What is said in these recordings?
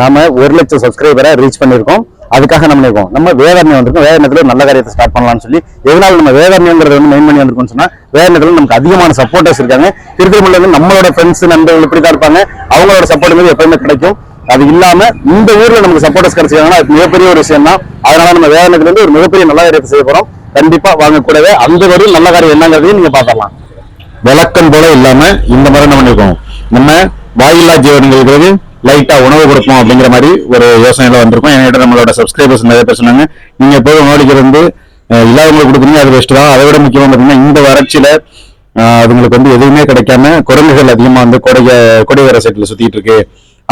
நாம ஒரு லட்சம் சப்ஸ்கிரைபரை ரீச் பண்ணியிருக்கோம் அதுக்காக நம்ம இருக்கோம் நம்ம வேதாரண்யம் வந்திருக்கோம். வேதாரண்யத்துல நல்ல காரியத்தை ஸ்டார்ட் பண்ணலாம்னு சொல்லி எதனால நம்ம வேதாரண்யங்கிறது வந்து மெயின் பண்ணி வந்திருக்கோம்னு சொன்னா வேதாரண்யத்துல நமக்கு அதிகமான சப்போர்ட்டர்ஸ் இருக்காங்க. திருத்திருமலையில வந்து நம்மளோட ஃப்ரெண்ட்ஸ் நண்பர்கள் இப்படி தான் இருப்பாங்க. அவங்களோட சப்போர்ட் வந்து எப்பயுமே கிடைக்கும். அது இல்லாம இந்த ஊர்ல நமக்கு சப்போர்ட்டர்ஸ் கிடைச்சிருக்காங்கன்னா அது மிகப்பெரிய ஒரு விஷயம் தான் அதனால நம்ம வேதாரண்யத்துல இருந்து ஒரு மிகப்பெரிய நல்ல காரியத்தை செய்ய போறோம். கண்டிப்பா வாங்க கூடவே அந்த வரையும் நல்ல காரியம் என்னங்கிறதையும் நீங்க பாத்திரலாம் விளக்கம் போல இல்லாம இந்த மாதிரி நம்ம பண்ணிருக்கோம் நம்ம வாயில்லா ஜீவன்களுக்கு லைட்டா உணவு கொடுப்போம் அப்படிங்கிற மாதிரி ஒரு யோசனையில வந்திருக்கோம். என்கிட்ட நம்மளோட சப்ஸ்கிரைபர்ஸ் நிறைய பேர் சொன்னாங்க நீங்க எப்போதும் உணவளிக்கிறது வந்து இல்லாதவங்களுக்கு கொடுக்குறீங்க அது பெஸ்ட் தான். அதை விட முக்கியமாக பார்த்தீங்கன்னா இந்த வறட்சியில அதுங்களுக்கு வந்து எதுவுமே கிடைக்காம குரங்குகள் அதிகமா வந்து கொடை கொடைவர சைட்ல சுத்திட்டு இருக்கு.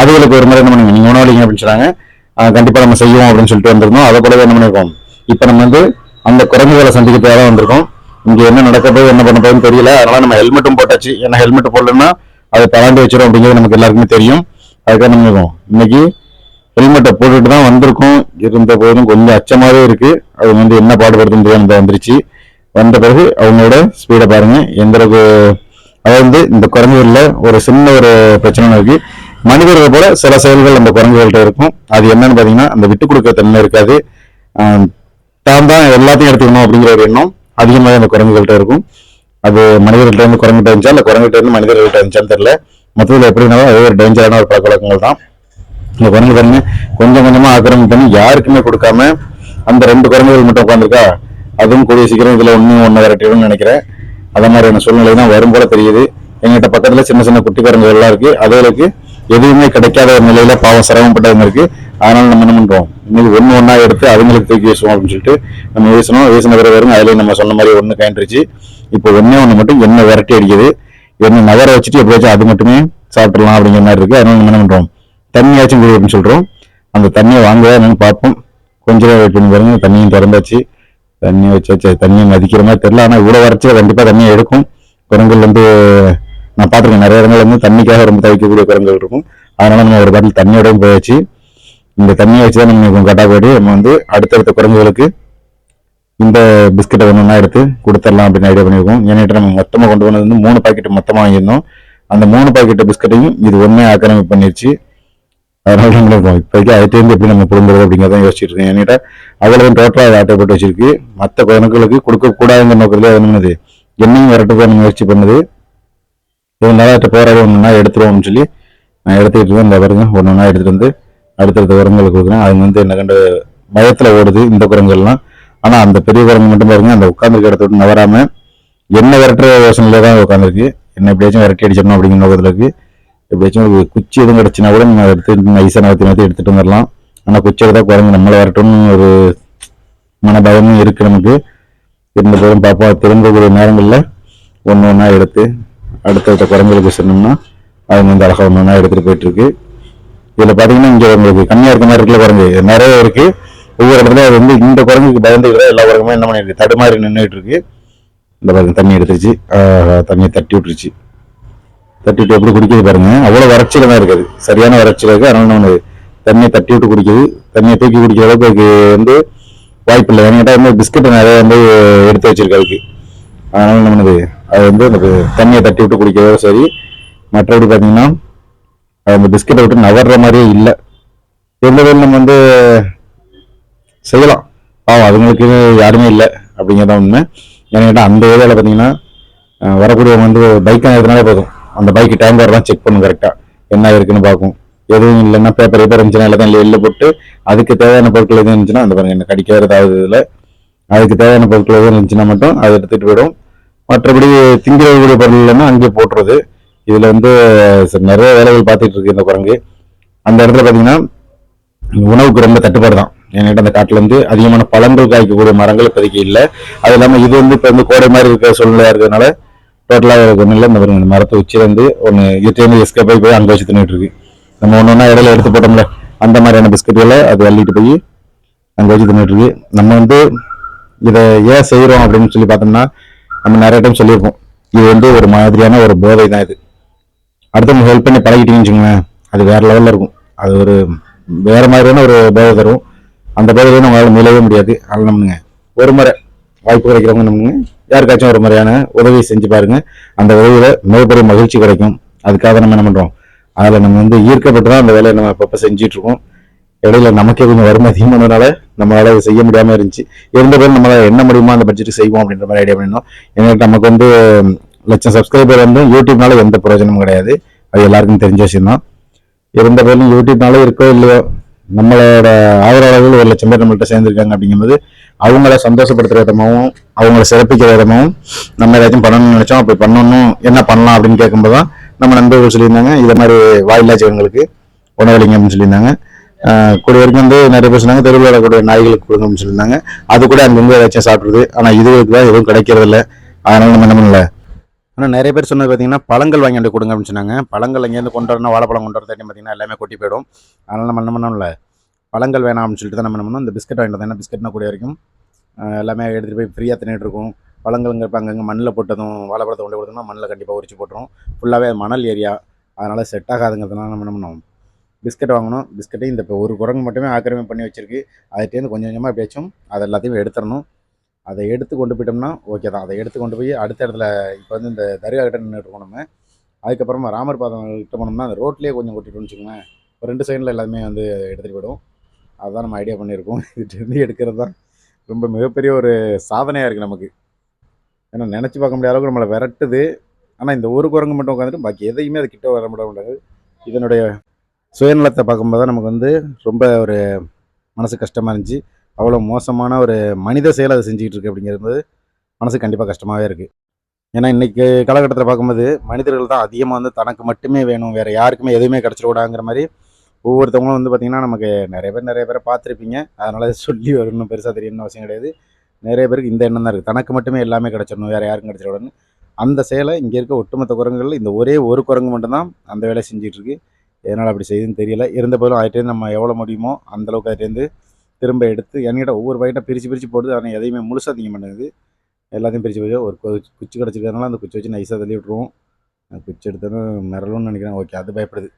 அதுகளுக்கு ஒரு முறை என்ன பண்ணுங்க நீங்க உணவளிங்க அப்படின்னு சொன்னாங்க. கண்டிப்பா நம்ம செய்வோம் அப்படின்னு சொல்லிட்டு வந்திருந்தோம். அதை போலவே என்ன பண்ணிருக்கோம்? இப்ப நம்ம வந்து அந்த குரங்குகளை சந்திக்கிறதுக்காக தான் வந்திருக்கோம். இங்க என்ன நடக்க போய் என்ன பண்ண போதுன்னு தெரியல. அதனால நம்ம ஹெல்மெட்டும் போட்டாச்சு. ஏன்னா ஹெல்மெட் போடலன்னா அதை தலாண்டு வச்சிடும் அப்படிங்கிறது நமக்கு எல்லாருக்குமே தெரியும். அதுக்காக நம்ம இருக்கோம். இன்னைக்கு ஹெல்மெட்டை போட்டுட்டு தான் வந்திருக்கோம். இருந்த போதும் கொஞ்சம் அச்சமாகவே இருக்கு. அது வந்து என்ன பாடுபடுத்துன்னு வந்துருச்சு. வந்த பிறகு அவங்களோட ஸ்பீடை பாருங்க. எந்த அளவுக்கு அதாவது வந்து இந்த குரங்குகளில் ஒரு சின்ன ஒரு பிரச்சனை இருக்கு. மனிதர்கள் போல சில செயல்கள் அந்த குரங்குகள்கிட்ட இருக்கும். அது என்னன்னு பார்த்தீங்கன்னா அந்த விட்டு கொடுக்க தன்மை இருக்காது. தான் தான் எல்லாத்தையும் எடுத்துக்கணும் அப்படிங்கிற ஒரு எண்ணம் அதிகமாக அந்த குரங்குகள்கிட்ட இருக்கும். அது மனிதர்கள்ட்ட இருந்து குரங்குகிட்ட இருந்துச்சா? அந்த குரங்குகிட்ட இருந்து மனிதர்கள்ட்ட இருந்துச்சான்னு தெரியல. மொத்தத்தில் எப்படின்னா அது ஒரு டேஞ்சரான ஒரு பழக்க வழக்கங்கள் தான். இந்த குரங்கு பாருங்க கொஞ்சம் கொஞ்சமா ஆக்கிரமிப்பு பண்ணி யாருக்குமே கொடுக்காம அந்த ரெண்டு குரங்குகள் மட்டும் உட்காந்துருக்கா அதுவும் கூடிய சீக்கிரம் இதுல ஒண்ணு ஒண்ணு விரட்டிடும்னு நினைக்கிறேன். அத மாதிரியான சூழ்நிலை தான் வரும் போல தெரியுது. எங்கிட்ட பக்கத்துல சின்ன சின்ன குட்டி குரங்குகள் எல்லாம் இருக்கு. அதுகளுக்கு எதுவுமே கிடைக்காத ஒரு நிலையில பாவம் சிரமப்பட்டவங்க இருக்கு. அதனால நம்ம என்ன பண்றோம்? இன்னைக்கு ஒண்ணு ஒன்றா எடுத்து அவங்களுக்கு தூக்கி வீசுவோம் அப்படின்னு சொல்லிட்டு நம்ம வீசணும். வீசின பிறகு வரும் அதுலயும் நம்ம சொன்ன மாதிரி ஒண்ணு கயன்றுச்சு. இப்போ ஒண்ணே ஒண்ணு மட்டும் என்ன விரட்டி அடிக்குது? என்ன நகர வச்சுட்டு எப்படியாச்சும் அது மட்டுமே சாப்பிடலாம் அப்படிங்கிற மாதிரி இருக்கு. அதனால நம்ம என்ன பண்றோம்? தண்ணியாச்சும் குடி அப்படின்னு சொல்றோம் அந்த தண்ணியை வாங்குவா என்னன்னு பார்ப்போம். கொஞ்சம் வெயிட் பண்ணி பாருங்க. தண்ணியும் திறந்தாச்சு. தண்ணி வச்சாச்சு தண்ணியை மதிக்கிற மாதிரி தெரியல. ஆனால் இவ்வளோ வரைச்சு கண்டிப்பாக தண்ணியை எடுக்கும். குரங்குகள் வந்து நான் பார்த்துருக்கேன். நிறைய இடங்கள் வந்து தண்ணிக்காக ரொம்ப தவிக்கக்கூடிய குரங்குகள் இருக்கும். அதனால நம்ம ஒரு பாட்டில் தண்ணியோடவும் போயாச்சு. இந்த தண்ணியை வச்சு தான் நம்ம கட்டா போயிட்டு நம்ம வந்து அடுத்தடுத்த குரங்குகளுக்கு இந்த பிஸ்கெட்டை ஒன்று எடுத்து கொடுத்துடலாம் அப்படின்னு ஐடியா பண்ணியிருக்கோம். ஏன்னா நம்ம மொத்தமாக கொண்டு வந்தது வந்து மூணு பாக்கெட் மொத்தமாக வாங்கியிருந்தோம். அந்த மூணு பாக்கெட்டு பிஸ்கெட்டையும் இது ஒன்றே ஆக்கிரமிப்பு பண்ணிருச்சு. அதனால நம்ம இப்போதைக்கு அதுலேருந்து எப்படி நம்ம புரிந்துறது அப்படிங்கிறத யோசிச்சுட்டு இருக்கேன் ஏன்னா அவ்வளோ டோட்டலாக அதை ஆட்டை போட்டு வச்சிருக்கு. மற்ற குழந்தைகளுக்கு கொடுக்கக்கூடாதுங்கிற நோக்கத்தில் அது என்னது என்னையும் விரட்டுதான் முயற்சி பண்ணுது. இதனால அதை போராடி ஒன்றுனா எடுத்துருவோம்னு சொல்லி நான் எடுத்துக்கிட்டு இருக்கேன் இந்த பாருங்க ஒன்று ஒன்றா எடுத்துகிட்டு வந்து அடுத்தடுத்த உரங்களுக்கு கொடுக்குறேன். அது வந்து என்ன கண்டு மயத்தில் ஓடுது. இந்த குரங்கள்லாம் ஆனா அந்த பெரிய குரங்கு மட்டும் பாருங்க அந்த உட்காந்துருக்க இடத்த விட்டு நவராம என்ன விரட்டுற யோசனையில தான் உட்காந்துருக்கு என்ன எப்படியாச்சும் விரட்டி அடிச்சிடணும் அப்படிங்கிற நோக்கத்துல இருக்கு. எப்படியாச்சும் ஒரு குச்சி எதுவும் கிடைச்சினா கூட நம்ம எடுத்து ஐசா நகர்த்தி நகர்த்தி எடுத்துட்டு வந்துடலாம். ஆனா குச்சி எடுத்தா குரங்கு நம்மளை விரட்டணும்னு ஒரு மனபயமும் இருக்கு நமக்கு. இருந்த போதும் பாப்பா திரும்பக்கூடிய நேரங்களில் ஒன்று ஒன்றா எடுத்து அடுத்தடுத்த குரங்குகளுக்கு சொன்னோம்னா அவங்க வந்து அழகாக ஒன்று ஒன்றா எடுத்துகிட்டு போயிட்டு இருக்கு. பார்த்தீங்கன்னா இங்கே உங்களுக்கு கம்மியாக இருக்க மாதிரி இருக்குல்ல குரங்கு. நிறைய இருக்குது ஒவ்வொரு இடத்துலையும் அது வந்து இந்த குரங்குக்கு பயந்துக்கிற எல்லா குரங்குமே என்ன பண்ணிருக்கு தடுமாறி நின்றுட்டு இருக்கு இந்த பாருங்க தண்ணி எடுத்துருச்சு. தண்ணியை தட்டி விட்டுருச்சு. தட்டி விட்டு எப்படி குடிக்கிறது பாருங்க. அவ்வளோ வறட்சியில் தான் இருக்குது. சரியான வறட்சியில் இருக்குது. அதனால நம்ம தண்ணியை தட்டி விட்டு குடிக்குது. தண்ணியை தூக்கி குடிக்கிற அளவுக்கு அதுக்கு வந்து வாய்ப்பு இல்லை. என்கிட்ட வந்து பிஸ்கட் நிறைய வந்து எடுத்து வச்சிருக்கு அதுக்கு. அதனால என்ன அது வந்து அந்த தண்ணியை தட்டி விட்டு குடிக்கிறதோ சரி. மற்றபடி பார்த்தீங்கன்னா அந்த பிஸ்கட்டை விட்டு நகர்ற மாதிரியே இல்லை. எந்த வேலை நம்ம வந்து செய்யலாம். பாவம் அதுங்களுக்கு யாருமே இல்லை அப்படிங்கிறத உண்மை. ஏன்னா அந்த ஏரியாவில் பார்த்தீங்கன்னா வரக்கூடியவங்க வந்து பைக் எடுத்தனாலே போதும். அந்த பைக் டேங்கர் தான் செக் பண்ணும் கரெக்டாக என்ன இருக்குன்னு பார்க்கும். எதுவும் இல்லைன்னா பேப்பர் பேப்பர் இருந்துச்சுன்னா எல்லாத்தையும் வெளில போட்டு அதுக்கு தேவையான பொருட்கள் எதுவும் இருந்துச்சுன்னா அந்த பாருங்க என்ன கடிக்கிற ஏதாவது இதில் அதுக்கு தேவையான பொருட்கள் எதுவும் இருந்துச்சுன்னா மட்டும் அதை எடுத்துகிட்டு போயிடும். மற்றபடி திங்கிறக்கூடிய பொருள் இல்லைன்னா அங்கேயே போட்டுருது. இதில் வந்து நிறைய வேலைகள் பார்த்துட்டு இருக்கு இந்த குரங்கு. அந்த இடத்துல பார்த்தீங்கன்னா உணவுக்கு ரொம்ப தட்டுப்பாடு தான். என்கிட்ட அந்த காட்டுல அதிகமான பழங்கள் காய்க்கக்கூடிய மரங்கள் இப்போதைக்கு இல்லை. அது இல்லாமல் இது வந்து இப்போ வந்து கோடை மாதிரி இருக்கிற சூழ்நிலையா இருக்கிறதுனால டோட்டலாக ஒன்றும் இல்லை இந்த மாதிரி மரத்தை உச்சிலேருந்து ஒன்று இதுலேருந்து எஸ்கேப் ஆகி போய் அங்கே வச்சு தின்னுட்டு இருக்கு. நம்ம ஒன்று ஒன்றா இடையில எடுத்து போட்டோம்ல அந்த மாதிரியான பிஸ்கட்டுகளை அது அள்ளிட்டு போய் அங்கே வச்சு தின்னுட்டு இருக்கு. நம்ம வந்து இதை ஏன் செய்கிறோம் அப்படின்னு சொல்லி பார்த்தோம்னா நம்ம நிறைய டைம் சொல்லியிருக்கோம் இது வந்து ஒரு மாதிரியான ஒரு போதை தான் இது. அடுத்தவங்க ஹெல்ப் பண்ணி பழகிட்டீங்கன்னு வச்சுக்கோங்களேன் அது வேற லெவலில் இருக்கும். அது ஒரு வேற மாதிரியான ஒரு போதை தரும். அந்த பதவியை நம்மளால் மீளவே முடியாது. அதனால் நம்மளுங்க ஒரு முறை வாய்ப்பு கிடைக்கிறவங்க நம்மளுங்க யாருக்காச்சும் ஒரு முறையான உதவி செஞ்சு பாருங்க. அந்த உதவியில் மிகப்பெரிய மகிழ்ச்சி கிடைக்கும். அதுக்காக நம்ம என்ன பண்ணுறோம் அதில் நம்ம வந்து ஈர்க்கப்பட்டு தான் அந்த வேலையை நம்ம அப்பப்போ செஞ்சுட்டு இருக்கோம். இடையில நமக்கே கொஞ்சம் வறுமை அதிகமானதுனால நம்மளால அதை செய்ய முடியாமல் இருந்துச்சு. இருந்த பிறகு நம்மளால என்ன முடியுமோ அந்த பட்ஜெட்டுக்கு செய்வோம் அப்படின்ற மாதிரி ஐடியா பண்ணியிருந்தோம் ஏன்னா நமக்கு வந்து லட்சம் சப்ஸ்கிரைபர் வந்து யூடியூப்னால எந்த பிரயோஜனமும் கிடையாது. அது எல்லாருக்கும் தெரிஞ்ச விஷயம் தான் இருந்த போதும் யூடியூப்னால இருக்கோ இல்லையோ நம்மளோட ஆதரவாளர்கள் ஒரு லட்சம் பேர் நம்மள்கிட்ட சேர்ந்துருக்காங்க அப்படிங்கும்போது அவங்கள சந்தோஷப்படுத்துற விதமாகவும் அவங்கள சிறப்பிக்கிற விதமாகவும் நம்ம ஏதாச்சும் பண்ணணும்னு நினைச்சோம். அப்படி பண்ணணும் என்ன பண்ணலாம் அப்படின்னு கேட்கும்போது தான் நம்ம நண்பர்கள் சொல்லியிருந்தாங்க. இதை மாதிரி வாயில்லா ஜீவன்களுக்கு உணவளிங்க அப்படின்னு சொல்லியிருந்தாங்க. ஆஹ் கூடிய வரைக்கும் வந்து நிறைய பேர் சொன்னாங்க தெருவில் வரக்கூடிய நாய்களுக்கு கொடுங்க அப்படின்னு சொல்லியிருந்தாங்க. அது கூட அங்கங்க ஏதாச்சும் சாப்பிடுறது. ஆனால் இதுகளுக்கு தான் எதுவும் கிடைக்கிறது இல்லை அதனால நம்ம என்ன பண்ணல? ஆனால் நிறைய பேர் சொன்னது பார்த்தீங்கன்னா பழங்கள் வாங்கிட்டு கொடுங்க அப்படின்னு சொன்னாங்க. பழங்கள் இங்கேருந்து கொண்டு வரணும் வாழைப்பழம் கொண்டு வரது பார்த்தீங்கன்னா எல்லாமே கொட்டி போயிடும். அதனால் நம்ம என்ன பண்ணோம்ல பழங்கள் வேணாம் அப்படின்னு சொல்லிட்டு தான் நம்ம என்ன பண்ணோம் இந்த பிஸ்கட் வாங்கிட்டு வந்தோம் ஏன்னா பிஸ்கட்னா கூடிய வரைக்கும் எல்லாமே எடுத்துகிட்டு போய் ஃப்ரீயாக தின்னுட்டு இருக்கும். பழங்கள்ங்கிறப்ப அங்கங்கே மண்ணில் போட்டதும் வாழைப்பழத்தை கொண்டு கொடுத்தோம்னா மண்ணில் கண்டிப்பாக உரிச்சு போட்டுரும். ஃபுல்லாகவே மணல் ஏரியா அதனால் செட் ஆகாதுங்கிறதுனால நம்ம என்ன பண்ணோம் பிஸ்கட் வாங்கணும். பிஸ்கட்டையும் இந்த இப்போ ஒரு குரங்கு மட்டுமே ஆக்கிரமிப்பு பண்ணி வச்சிருக்கு. அதுகிட்டேருந்து கொஞ்சம் கொஞ்சமாக எப்படியாச்சும் அது எல்லாத்தையும் எடுத்துடணும். அதை எடுத்து கொண்டு போயிட்டோம்னா ஓகே தான். அதை எடுத்து கொண்டு போய் அடுத்த இடத்துல இப்போ வந்து இந்த தர்கா கிட்ட நின்றுட்டு இருக்கோம் அதுக்கப்புறமா ராமர் பாதம் கிட்ட போனோம்னா அந்த ரோட்லேயே கொஞ்சம் கொட்டிட்டோம்னு வச்சுக்கோங்களேன். ஒரு ரெண்டு சைடில் எல்லாமே வந்து எடுத்துகிட்டு போயிடும். அதுதான் நம்ம ஐடியா பண்ணியிருக்கோம். இதுலேருந்து எடுக்கிறது தான் ரொம்ப மிகப்பெரிய ஒரு சாதனையாக இருக்குது நமக்கு. ஏன்னா நினச்சி பார்க்க முடியாத அளவுக்கு நம்மளை விரட்டுது. ஆனால் இந்த ஒரு குரங்கு மட்டும் உட்காந்துட்டு பாக்கி எதையுமே அது கிட்ட வர முடியாது. இதனுடைய சுயநலத்தை பார்க்கும்போது தான் நமக்கு வந்து ரொம்ப ஒரு மனசு கஷ்டமாக இருந்துச்சு. அவ்வளோ மோசமான ஒரு மனித செயல் அதை செஞ்சுக்கிட்டு இருக்கு அப்படிங்கிறது மனசு கண்டிப்பாக கஷ்டமாகவே இருக்குது ஏன்னா இன்றைக்கி காலகட்டத்தில் பார்க்கும்போது மனிதர்கள் தான் அதிகமாக வந்து தனக்கு மட்டுமே வேணும் வேறு யாருக்குமே எதுவுமே கிடச்சிடக்கூடாங்கிற மாதிரி ஒவ்வொருத்தவங்களும் வந்து பார்த்திங்கன்னா நமக்கு நிறைய பேர் நிறைய பேரை பார்த்துருப்பீங்க. அதனால் சொல்லி வரணும் பெருசாக தெரியணும்னு அவசியம் கிடையாது. நிறைய பேருக்கு இந்த எண்ணம் தான் இருக்குது தனக்கு மட்டுமே எல்லாமே கிடச்சிடணும் வேறு யாருக்கும் கிடச்சிடக்கூடாதுன்னு. அந்த செயலை இங்கே இருக்க ஒட்டுமொத்த குரங்குகள் இந்த ஒரே ஒரு குரங்கு மட்டும்தான் அந்த வேலையை செஞ்சிகிட்ருக்கு எதனால் அப்படி செய்யுதுன்னு தெரியல. இருந்த போதும் அதுலேருந்து நம்ம எவ்வளோ முடியுமோ அந்த அளவுக்கு அதுலேருந்து திரும்ப எடுத்து என்கிட்ட ஒவ்வொரு பாக்கெட்டாக பிரித்து பிரித்து போடுது. ஆனால் எதையுமே முழுசாக திங்க மாட்டேங்குது. எல்லாத்தையும் பிரித்து போய் ஒரு குச்சி கிடச்சிருக்கிறதுனால அந்த குச்சி வச்சு நைஸாக தள்ளி விட்ருவோம் அந்த குச்சி எடுத்தோன்னு மிரளும்னு நினைக்கிறேன். ஓகே அது பயப்படுது.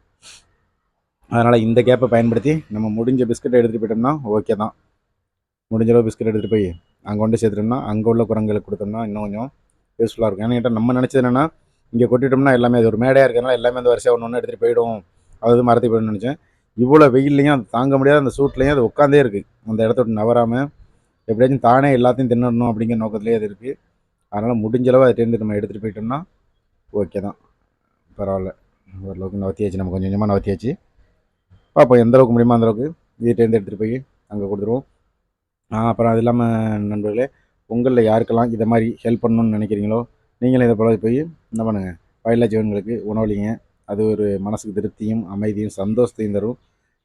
அதனால் இந்த கேப்பை பயன்படுத்தி நம்ம முடிஞ்ச பிஸ்கட்டை எடுத்துகிட்டு போயிட்டோம்னா ஓகே தான். முடிஞ்ச அளவு பிஸ்கட் எடுத்துகிட்டு போய் அங்கே கொண்டு சேர்த்துட்டோம்னா அங்கே உள்ள குரங்களுக்கு கொடுத்தோம்னா இன்னும் கொஞ்சம் யூஸ்ஃபுல்லாக இருக்கும். ஏன்னா நம்ம நினச்சது என்னென்னா இங்கே கொட்டிட்டோம்னா எல்லாமே அது ஒரு மேடையாக இருக்கிறதுனால எல்லாமே அந்த வரிசையாக ஒன்று ஒன்று எடுத்துகிட்டு போயிடும். அது மரத்துக்கு போயிடும்னு நினச்சேன். இவ்வளோ வெயில்லையும் அது தாங்க முடியாத அந்த சூட்லேயும் அது உட்காந்தே இருக்குது அந்த இடத்த விட்டு நவராமல் எப்படியாச்சும் தானே எல்லாத்தையும் தின்னணும் அப்படிங்கிற நோக்கத்துலேயே அது இருக்குது அதனால் முடிஞ்ச அளவு அதுலேருந்து நம்ம எடுத்துகிட்டு போயிட்டோம்னா ஓகே தான். பரவாயில்ல. ஓரளவுக்கு நவத்தியாச்சு. நம்ம கொஞ்சம் கொஞ்சமாக நவத்தியாச்சு. பார்ப்போம் எந்த அளவுக்கு முடியுமோ அந்த அளவுக்கு வீட்டிலேருந்து எடுத்துகிட்டு போய் அங்கே கொடுத்துருவோம். அப்புறம் அது இல்லாமல் நண்பர்களே உங்களில் யாருக்கெல்லாம் இதை மாதிரி ஹெல்ப் பண்ணணும்னு நினைக்கிறீங்களோ நீங்களும் இதை போல போய் என்ன பண்ணுங்கள் வயலா ஜீவன்களுக்கு உணவளிங்க. அது ஒரு மனசுக்கு திருப்தியும் அமைதியும் சந்தோஷத்தையும் தரும்.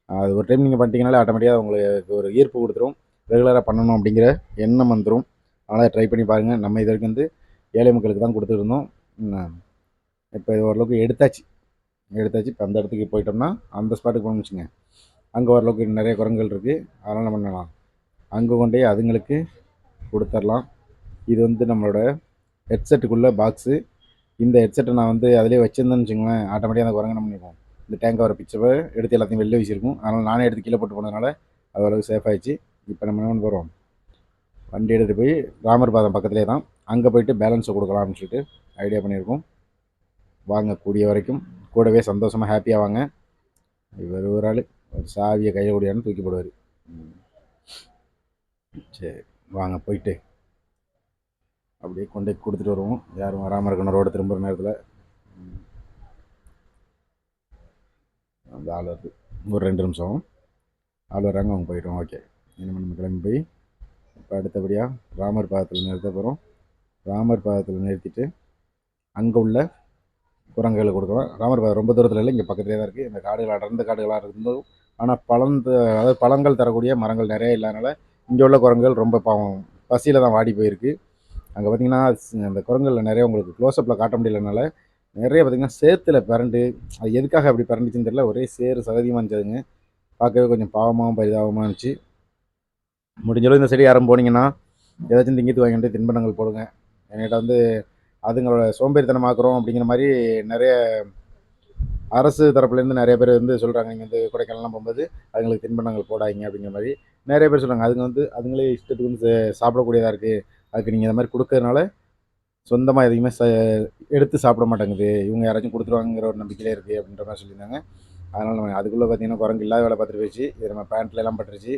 அது ஒரு டைம் நீங்கள் பண்ணிட்டீங்கனாலே ஆட்டோமேட்டிக்காக உங்களுக்கு ஒரு ஈர்ப்பு கொடுத்துரும். ரெகுலராக பண்ணணும் அப்படிங்கிற எண்ணம் வந்துடும் அதனால் ட்ரை பண்ணி பாருங்கள் நம்ம இது வரைக்கும் வந்து ஏழை மக்களுக்கு தான் கொடுத்துருந்தோம் இப்போ இது ஓரளவுக்கு எடுத்தாச்சு. எடுத்தாச்சு. இப்போ அந்த இடத்துக்கு போயிட்டோம்னா அந்த ஸ்பாட்டுக்கு போணுச்சுங்க அங்கே ஓரளவுக்கு நிறைய குரங்குகள் இருக்குது அதனால் என்ன பண்ணலாம். அங்கே கொண்டே அதுங்களுக்கு கொடுத்துர்லாம் இது வந்து நம்மளோட ஹெட்செட்டுக்குள்ளே பாக்ஸு இந்த ஹெட்செட்டை நான் வந்து அதிலே வச்சுருந்தேன்னு வச்சுங்களேன் ஆட்டோமேட்டிக்காக அந்த குரங்கு என்ன இந்த டேங்க் வர பிக்சரை எடுத்து எல்லாத்தையும் வெளில வீசியிருக்கும் அதனால் நானே எடுத்து கீழே போட்டு போனதுனால அது அளவுக்கு சேஃப் ஆயிடுச்சு. இப்போ நம்ம என்ன போகிறோம் வண்டி எடுத்துகிட்டு போய் ராமர் பாதம் பக்கத்துலேயே தான். அங்கே போயிட்டு பேலன்ஸை கொடுக்கலாம்னு சொல்லிட்டு ஐடியா பண்ணியிருக்கோம். வாங்க கூடிய வரைக்கும். கூடவே சந்தோஷமாக ஹாப்பியாக வாங்க. இவர் ஒரு ஆள். ஒரு சாவியை கையில் கூடியான்னு தூக்கி போடுவார். சரி வாங்க போயிட்டு. அப்படியே கொண்டு போய் கொடுத்துட்டு வருவோம். யாரும் வராமல் இருக்கணும். ரோடு திரும்புகிற நேரத்தில். அந்த ஆள் வருது. ஒரு ரெண்டு நிமிஷம். ஆள் வராங்க அவங்க போயிட்டோம் ஓகே. இனிமேல் நம்ம கிளம்பி போய் இப்போ அடுத்தபடியாக ராமர் பாதத்தில் நிறுத்த போகிறோம் ராமர் பாதத்தில் நிறுத்திட்டு அங்கே உள்ள குரங்குகளை கொடுக்கலாம். ராமர் பாதம் ரொம்ப தூரத்தில் இல்லை இங்கே பக்கத்துலேயே தான் இருக்குது இந்த காடுகள் அடர்ந்த காடுகளாக இருந்தும் ஆனால் பழந்த அதாவது பழங்கள் தரக்கூடிய மரங்கள் நிறைய இல்லாதனால இங்கே உள்ள குரங்குகள் ரொம்ப பாவம். பசியில் தான் வாடி போயிருக்கு. அங்கே பார்த்தீங்கன்னா அந்த குரங்குகளில் நிறைய உங்களுக்கு க்ளோஸ்அப்பில் காட்ட முடியலனால நிறைய பார்த்தீங்கன்னா சேத்துல பிறண்டு அது எதுக்காக அப்படி பிறண்டுச்சுன்னு தெரியல ஒரே சேறு சகதியமாக இருந்துச்சுங்க. பார்க்கவே கொஞ்சம் பாவமாகவும் பரிதாபமாக இருந்துச்சு. முடிஞ்சளவு இந்த செடி யாரும் போனீங்கன்னா ஏதாச்சும் திங்கிட்டு வாங்கிட்டு தின்பண்டங்கள் போடுங்க. என்கிட்ட வந்து அதுங்களோட சோம்பேறித்தனமாக்குறோம் அப்படிங்கிற மாதிரி நிறைய அரசு தரப்புலேருந்து நிறைய பேர் வந்து சொல்கிறாங்க நீங்கள் வந்து கொடைக்கானலாம் போகும்போது அதுங்களுக்கு தின்பண்டங்கள் போடாதீங்க அப்படிங்கிற மாதிரி நிறைய பேர் சொல்கிறாங்க அதுங்க வந்து அதுங்களே இஷ்டத்துக்கு வந்து சே- சாப்பிடக்கூடியதாக இருக்குது அதுக்கு நீங்கள் இந்த மாதிரி கொடுக்கறதுனால சொந்தமாக எதையுமே ச எடுத்து சாப்பிட மாட்டேங்குது. இவங்க யாராச்சும் கொடுத்துருவாங்கிற ஒரு நம்பிக்கையிலே இருக்குது அப்படின்ற மாதிரி சொல்லியிருந்தாங்க. அதனால் நம்ம அதுக்குள்ளே பார்த்தீங்கன்னா குரங்கு இல்லாத வேலை பார்த்துட்டு போயிடுச்சு. இது நம்ம பேண்ட்ல எல்லாம் பட்டுருச்சு.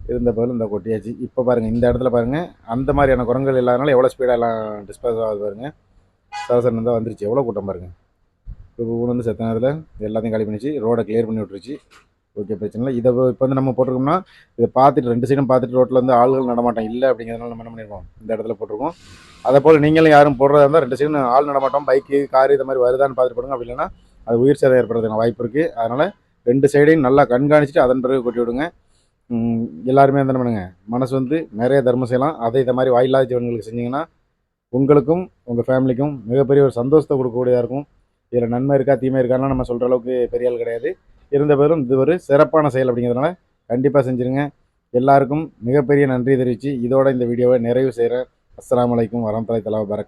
இருந்த பதில் இந்த கொட்டியாச்சு. இப்போ பாருங்கள் இந்த இடத்துல பாருங்கள் அந்த மாதிரியான குரங்குகள் இல்லாதனால எவ்வளோ ஸ்பீடாக எல்லாம் டிஸ்போஸ் ஆகுது பாருங்கள் சரசரன் தான் வந்துருச்சு. எவ்வளோ கூட்டம் பாருங்கள் இப்போ ஊர் வந்து செத்த நேரத்தில் எல்லாத்தையும் காலி பண்ணிச்சு. ரோடை கிளியர் பண்ணி விட்டுருச்சு. ஓகே பிரச்சனை இல்லை. இதை இப்போ வந்து நம்ம போட்டிருக்கோம்னா இதை பார்த்துட்டு ரெண்டு சைடும் பார்த்துட்டு ரோட்டில் வந்து ஆள்கள் நடமாட்டம் இல்லை அப்படிங்கிறதுனால நம்ம என்ன பண்ணியிருக்கோம் இந்த இடத்துல போட்டிருக்கோம். அதே போல் நீங்களும் யாரும் போடுறதா இருந்தால் ரெண்டு சைடும் ஆள் நடமாட்டம் பைக்கு கார் இது மாதிரி வருதான்னு பார்த்துட்டு போடுங்க. அப்படி இல்லைன்னா அது உயிர் சேதம் ஏற்படுறதுக்கான வாய்ப்பு இருக்குது அதனால் ரெண்டு சைடையும் நல்லா கண்காணிச்சுட்டு அதன் பிறகு கொட்டி விடுங்க. ம், எல்லாருமே என்ன பண்ணுங்க? மனசு வந்து நிறைய தர்மம் செய்யலாம். அதை இதை மாதிரி வாயில்லாத ஜீவன்களுக்கு செஞ்சீங்கன்னா உங்களுக்கும் உங்கள் ஃபேமிலிக்கும் மிகப்பெரிய ஒரு சந்தோஷத்தை கொடுக்கக்கூடியதாக இருக்கும். இதில் நன்மை இருக்கா தீமை இருக்கான்னு நம்ம சொல்கிற அளவுக்கு பெரிய ஆள் கிடையாது. இருந்தபேரும் இது ஒரு சிறப்பான செயல் அப்படிங்கிறதுனால கண்டிப்பாக செஞ்சுருங்க. எல்லாருக்கும் மிகப்பெரிய நன்றி தெரிவித்து இதோட இந்த வீடியோவை நிறைவு செய்கிறேன் அஸ்லாம் வலைக்கம் வரமத்துல்லாஹி தலா பரக்கா